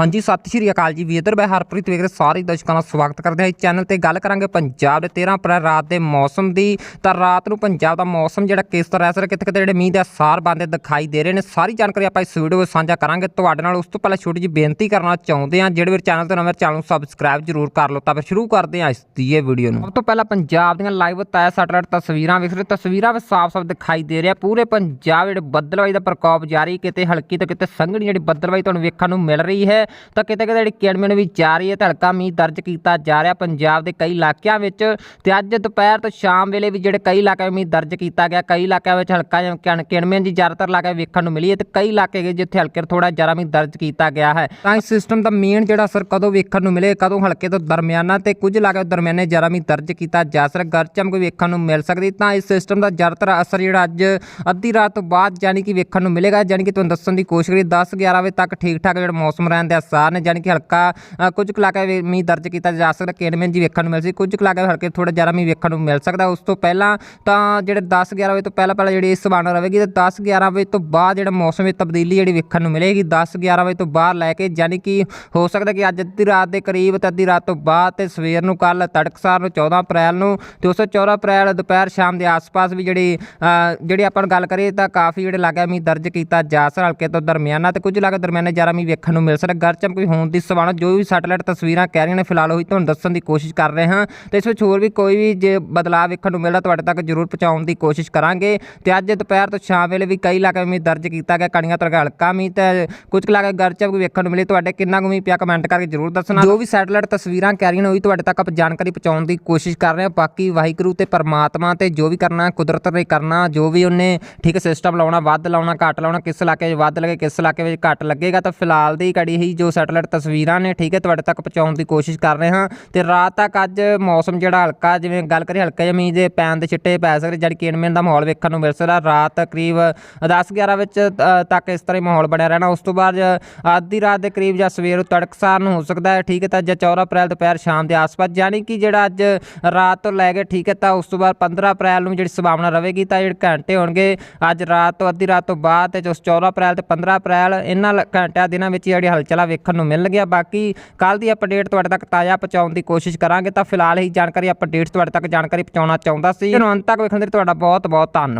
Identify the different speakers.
Speaker 1: ਹਾਂਜੀ, ਸਤਿ ਸ਼੍ਰੀ ਅਕਾਲ ਜੀ ਵੀਰ ਮੈਂ ਹਰਪ੍ਰੀਤ ਵੇਖ ਰਹੇ ਸਾਰੇ ਦਰਸ਼ਕਾਂ ਦਾ ਸਵਾਗਤ ਕਰਦੇ ਹਾਂ ਇਸ ਚੈਨਲ ਤੇ। ਗੱਲ ਕਰਾਂਗੇ ਪੰਜਾਬ ਦੇ 13 ਅਪ੍ਰੈਲ ਰਾਤ ਦੇ ਮੌਸਮ ਦੀ। ਤਾਂ ਰਾਤ ਨੂੰ ਪੰਜਾਬ ਦਾ ਮੌਸਮ ਜਿਹੜਾ ਕਿਸ ਤਰ੍ਹਾਂ ਹੈ, ਸਰ? ਕਿਤੇ ਕਿਤੇ ਜਿਹੜੇ ਮੀਂਹ ਦੇ ਅਸਾਰ ਬੰਦੇ ਦਿਖਾਈ ਦੇ ਰਹੇ ਨੇ? ਸਾਰੀ ਜਾਣਕਾਰੀ ਆਪਾਂ ਇਸ ਵੀਡੀਓ ਵਿੱਚ ਸਾਂਝਾ ਕਰਾਂਗੇ। ਤੁਹਾਡੇ ਨਾਲ ਉਸ ਤੋਂ ਪਹਿਲਾਂ ਛੋਟੀ ਜਿਹੀ ਬੇਨਤੀ ਕਰਨਾ ਚਾਹੁੰਦੇ ਹਾਂ। ਜਿਹੜੇ ਵੀਰ ਚੈਨਲ ਤੇ ਨਵੇਂ ਚੈਨਲ ਨੂੰ ਸਬਸਕ੍ਰਾਈਬ ਜ਼ਰੂਰ ਕਰ ਲਓ। ਤਾਂ ਫਿਰ ਸ਼ੁਰੂ ਕਰਦੇ ਹਾਂ ਇਸ ਦੀ ਇਹ ਵੀਡੀਓ ਨੂੰ। ਸਭ ਤੋਂ ਪਹਿਲਾਂ ਪੰਜਾਬ ਦੀਆਂ ਲਾਈਵ ਤਾਇਆ ਸੈਟਲਾਈਟ ਤਸਵੀਰਾਂ ਵੇਖ ਰਹੇ ਹੋ। ਤਸਵੀਰਾਂ ਵਿੱਚ ਸਾਫ਼-ਸਾਫ਼ ਦਿਖਾਈ ਦੇ ਰਿਹਾ। ਪੂਰੇ ਪੰਜਾਬ ਜਿਹੜੇ ਬੱਦਲਵਾਈ ਦਾ ਪ੍ਰਕੋਪ ਜਾਰੀ। ਕਿਤੇ ਹਲਕੀ ਤੇ ਕਿਤੇ ਸੰਘਣੀ ਜਿਹੜੀ ਬੱਦਲਵਾਈ ਤੁਹਾਨੂੰ ਵੇਖਣ ਨੂੰ ਮਿਲ ਰਹੀ ਹੈ। ਤਾਂ ਕਿਤੇ ਕਿਤੇ ਜਿਹੜੀ ਕਿਣਮਿਣ ਵੀ ਜਾ ਰਹੀ ਹੈ ਤੇ ਹਲਕਾ ਮੀਂਹ ਦਰਜ ਕੀਤਾ ਜਾ ਰਿਹਾ ਪੰਜਾਬ ਦੇ ਕਈ ਇਲਾਕਿਆਂ ਵਿੱਚ ਤੇ ਅੱਜ ਦੁਪਹਿਰ ਤੋਂ ਸ਼ਾਮ ਵੇਲੇ ਵੀ ਜਿਹੜੇ ਕਈ ਇਲਾਕਿਆਂ ਵਿੱਚ ਮੀਂਹ ਦਰਜ ਕੀਤਾ ਗਿਆ, ਕਈ ਇਲਾਕਿਆਂ ਵਿੱਚ ਹਲਕਾ ਜਿਹਾ ਕਿਣ- ਦੀ ਜ਼ਿਆਦਾਤਰ ਇਲਾਕੇ ਵੇਖਣ ਨੂੰ ਮਿਲੀ ਹੈ ਤੇ ਕਈ ਇਲਾਕੇ ਗਏ ਜਿੱਥੇ ਹਲਕੇ ਥੋੜਾ ਜ਼ਿਆਦਾ ਮੀਂਹ ਦਰਜ ਕੀਤਾ ਗਿਆ ਹੈ। ਤਾਂ ਇਸ ਸਿਸਟਮ ਦਾ ਮੇਨ ਜਿਹੜਾ ਅਸਰ ਕਦੋਂ ਵੇਖਣ ਨੂੰ ਮਿਲੇ, ਕਦੋਂ ਹਲਕੇ ਤੋਂ ਦਰਮਿਆਨਾ ਤੇ ਕੁਝ ਇਲਾਕੇ ਦਰਮਿਆਨੇ ਜ਼ਿਆਦਾ ਮੀਂਹ ਦਰਜ ਕੀਤਾ ਜਾ ਸਕਦਾ, ਗਰਜ ਚਮਕ ਵੇਖਣ ਨੂੰ ਮਿਲ ਸਕਦੀ। ਤਾਂ ਇਸ ਸਿਸਟਮ ਦਾ ਜ਼ਿਆਦਾਤਰ ਅਸਰ ਜਿਹੜਾ ਅੱਜ ਅੱਧੀ ਰਾਤ ਤੋਂ ਬਾਅਦ ਯਾਨੀ ਕਿ ਵੇਖਣ ਨੂੰ ਮਿਲੇਗਾ ਯਾਨੀ ਕਿ ਤੁਹਾਨੂੰ ਦੱਸਣ ਦੀ ਕੋਸ਼ਿਸ਼ ਕਰੀ 10 11 ਵਜੇ ਤੱਕ ਠੀਕ ਠਾਕ ਜਿਹੜਾ ਮੌਸਮ ਰਹਿਣ ਦੇ ਆਸਾਰ ਨੇ ਯਾਨੀ ਕਿ ਹਲਕਾ ਕੁਝ ਕੁ ਇਲਾਕੇ ਵਿੱਚ ਮੀਂਹ ਦਰਜ ਕੀਤਾ ਜਾ ਸਕਦਾ ਕਿਣਮਿਣ ਜੀ ਵੇਖਣ ਨੂੰ ਮਿਲ ਸੀ, ਕੁਝ ਕੁ ਇਲਾਕੇ ਵਿੱਚ ਹਲਕੇ ਥੋੜਾ ਜ਼ਿਆਦਾ ਮੀਂਹ ਵੇਖਣ ਨੂੰ ਮਿਲ ਸਕਦਾ। ਉਸ ਤੋਂ ਪਹਿਲਾਂ ਤਾਂ ਜਿਹੜੇ 10 11 ਵਜੇ ਤੋਂ ਪਹਿਲਾਂ ਪਹਿਲਾਂ ਜਿਹੜੀ ਇਸ ਸੰਭਾਵਨਾ ਰਹੇਗੀ, ਤੇ 10 11 ਵਜੇ ਤੋਂ ਬਾਅਦ ਜਿਹੜਾ ਮੌਸਮ ਵਿੱਚ ਤਬਦੀਲੀ ਜਿਹੜੀ ਵੇਖਣ ਨੂੰ ਮਿਲੇਗੀ। 10 11 ਵਜੇ ਤੋਂ ਬਾਅਦ ਲੈ ਕੇ ਯਾਨੀ ਕਿ ਹੋ ਸਕਦਾ ਕਿ ਅੱਜ ਅੱਧੀ ਰਾਤ ਦੇ ਕਰੀਬ ਤੇ ਅੱਧੀ ਰਾਤ ਤੋਂ ਬਾਅਦ ਤੇ ਸਵੇਰ ਨੂੰ ਕੱਲ ਤੜਕਸਾਰ ਨੂੰ 14 ਅਪ੍ਰੈਲ ਨੂੰ ਤੇ ਉਸ ਤੋਂ 14 ਅਪ੍ਰੈਲ ਦੁਪਹਿਰ ਸ਼ਾਮ ਦੇ ਆਸ-ਪਾਸ ਵੀ ਜਿਹੜੀ ਜਿਹੜੀ ਆਪਾਂ ਗੱਲ ਕਰੀਏ ਤਾਂ ਕਾਫੀ ਜਿਹੜੇ ਇਲਾਕੇ ਮੀਂਹ ਦਰਜ ਕੀਤਾ ਜਾ ਸਕਦਾ, ਹਲਕੇ ਤੋਂ ਦਰਮਿਆਨਾ ਤੇ ਕੁਝ ਇਲਾਕੇ ਦਰਮਿਆਨੇ ਜ਼ਿਆਦਾ ਮੀਂਹ ਵੇਖਣ ਨੂੰ ਮਿਲ ਸਕਦਾ। ਗਰ ਚਮਕ ਹੋਣ ਦੀ ਸੰਭਾਵਨਾ, ਜੋ ਵੀ ਸੈਟਲਾਈਟ ਤਸਵੀਰਾਂ ਕਹਿ ਰਹੀਆਂ ਨੇ, ਫਿਲਹਾਲ ਉਹੀ ਤੁਹਾਨੂੰ ਦੱਸਣ ਦੀ ਕੋਸ਼ਿਸ਼ ਕਰ ਰਹੇ ਹਾਂ। ਤੇ ਇਸ ਵਿੱਚ ਹੋਰ ਵੀ ਕੋਈ ਵੀ ਜੇ ਬਦਲਾਅ ਵੇਖਣ ਨੂੰ ਮਿਲਦਾ, ਤੁਹਾਡੇ ਤੱਕ ਜ਼ਰੂਰ ਪਹੁੰਚਾਉਣ ਦੀ ਕੋਸ਼ਿਸ਼ ਕਰਾਂਗੇ। ਤੇ ਅੱਜ ਦੁਪਹਿਰ ਤੋਂ ਸ਼ਾਮ ਵੇਲੇ ਵੀ ਕਈ ਇਲਾਕੇ ਮੀਂਹ ਦਰਜ ਕੀਤਾ ਗਿਆ ਕਣੀਆਂ ਤੋਂ ਹਲਕਾ ਮੀਂਹ ਤੇ ਕੁਝ ਕੁ ਇਲਾਕੇ ਗਰ ਚਮਕ ਵੇਖਣ ਨੂੰ ਮਿਲੇ। ਤੁਹਾਡੇ ਕਿੰਨਾ ਕੁ ਮੀਂਹ ਪਿਆ ਕਮੈਂਟ ਕਰਕੇ ਜ਼ਰੂਰ ਦੱਸਣਾ। ਜੋ ਵੀ ਸੈਟਲਾਈਟ ਤਸਵੀਰਾਂ ਕਹਿ ਰਹੀਆਂ ਨੇ, ਉਹੀ ਤੁਹਾਡੇ ਤੱਕ ਆਪਾਂ ਜਾਣਕਾਰੀ ਪਹੁੰਚਾਉਣ ਦੀ ਕੋਸ਼ਿਸ਼ ਕਰ ਰਹੇ ਹਾਂ। ਬਾਕੀ ਵਾਹਿਗੁਰੂ ਤੇ ਪਰਮਾਤਮਾ ਤੇ ਜੋ ਵੀ ਕਰਨਾ, ਕੁਦਰਤ ਨੇ ਕਰਨਾ, ਜੋ ਵੀ ਉਹਨੇ ਠੀਕ ਸਿਸਟਮ ਲਾਉਣਾ, ਵੱਧ ਲਾਉਣਾ, ਘੱਟ ਲਾਉਣਾ, ਕਿਸ ਇਲਾਕੇ 'ਚ ਵੱਧ ਲੱਗੇ, ਕਿਸ ਇਲਾਕੇ ਵਿੱਚ ਘੱਟ ਲੱਗੇਗਾ, ਤਾਂ ਫਿਲਹਾਲ ਦੀ ਘੜੀ ਹੀ ਜੋ ਸੈਟਲਾਈਟ ਤਸਵੀਰਾਂ ਨੇ, ਠੀਕ ਹੈ, ਤੁਹਾਡੇ ਤੱਕ ਪਹੁੰਚਾਉਣ ਦੀ ਕੋਸ਼ਿਸ਼ ਕਰ ਰਹੇ ਹਾਂ। ਤੇ ਰਾਤ ਤੱਕ ਅੱਜ ਮੌਸਮ ਜਿਹੜਾ ਹਲਕਾ, ਜਿਵੇਂ ਗੱਲ ਕਰੀਏ ਹਲਕਾ ਜਿਹਾ ਮੀਂਹ ਦੇ ਪੈਣ ਦੇ ਛਿੱਟੇ ਪੈ ਸਕਦੇ ਜਦ ਕਿਣਮਿਣ ਦਾ ਮਾਹੌਲ ਵੇਖਣ ਨੂੰ ਮਿਲ ਸਕਦਾ। ਰਾਤ ਕਰੀਬ 10 11 ਵਿੱਚ ਤੱਕ ਇਸ ਤਰ੍ਹਾਂ ਹੀ ਮਾਹੌਲ ਬਣਿਆ ਰਹਿਣਾ। ਉਸ ਤੋਂ ਬਾਅਦ ਅੱਧੀ ਰਾਤ ਦੇ ਕਰੀਬ ਜਾਂ ਸਵੇਰ ਨੂੰ ਤੜਕਸਾਰ ਨੂੰ ਹੋ ਸਕਦਾ ਹੈ, ਠੀਕ ਹੈ, ਤਾਂ ਜਾਂ 14 ਅਪ੍ਰੈਲ ਦੁਪਹਿਰ ਸ਼ਾਮ ਦੇ ਆਸ-ਪਾਸ ਯਾਨੀ ਕਿ ਜਿਹੜਾ ਅੱਜ ਰਾਤ ਤੋਂ ਲੈ ਕੇ, ਠੀਕ ਹੈ, ਤਾਂ ਉਸ ਤੋਂ ਬਾਅਦ 15 ਅਪ੍ਰੈਲ ਨੂੰ ਜਿਹੜੀ ਸੰਭਾਵਨਾ ਰਹੇਗੀ, ਤਾਂ ਜਿਹੜੇ ਘੰਟੇ ਹੋਣਗੇ, ਅੱਜ ਰਾਤ ਤੋਂ ਅੱਧੀ ਰਾਤ ਤੋਂ ਬਾਅਦ ਤੇ ਉਸ 14 ਅਪ੍ਰੈਲ ਤੇ 15 ਅਪ੍ਰੈਲ, ਇਹਨਾਂ ਘੰਟਿਆਂ ਦਿਨਾਂ ਵਿੱਚ ਜਿਹੜੀ ਹਲਚਲ ਵੇਖਣ ਨੂੰ ਮਿਲਣਗੀਆਂ ਬਾਕੀ ਕੱਲ ਦੀ ਅਪਡੇਟ ਤੁਹਾਡੇ ਤੱਕ ਤਾਜ਼ਾ ਪਹੁੰਚਾਉਣ ਦੀ ਕੋਸ਼ਿਸ਼ ਕਰਾਂਗੇ। ਤਾਂ ਫਿਲਹਾਲ ਹੀ ਜਾਣਕਾਰੀ ਅਪਡੇਟਸ ਤੁਹਾਡੇ ਤੱਕ ਜਾਣਕਾਰੀ ਪਹੁੰਚਾਉਣਾ ਚਾਹੁੰਦਾ ਸੀ। ਇਹਨੂੰ ਅੰਤ ਤੱਕ ਵੇਖਣ ਦੇ ਲਈ ਤੁਹਾਡਾ ਬਹੁਤ ਬਹੁਤ ਧੰਨਵਾਦ।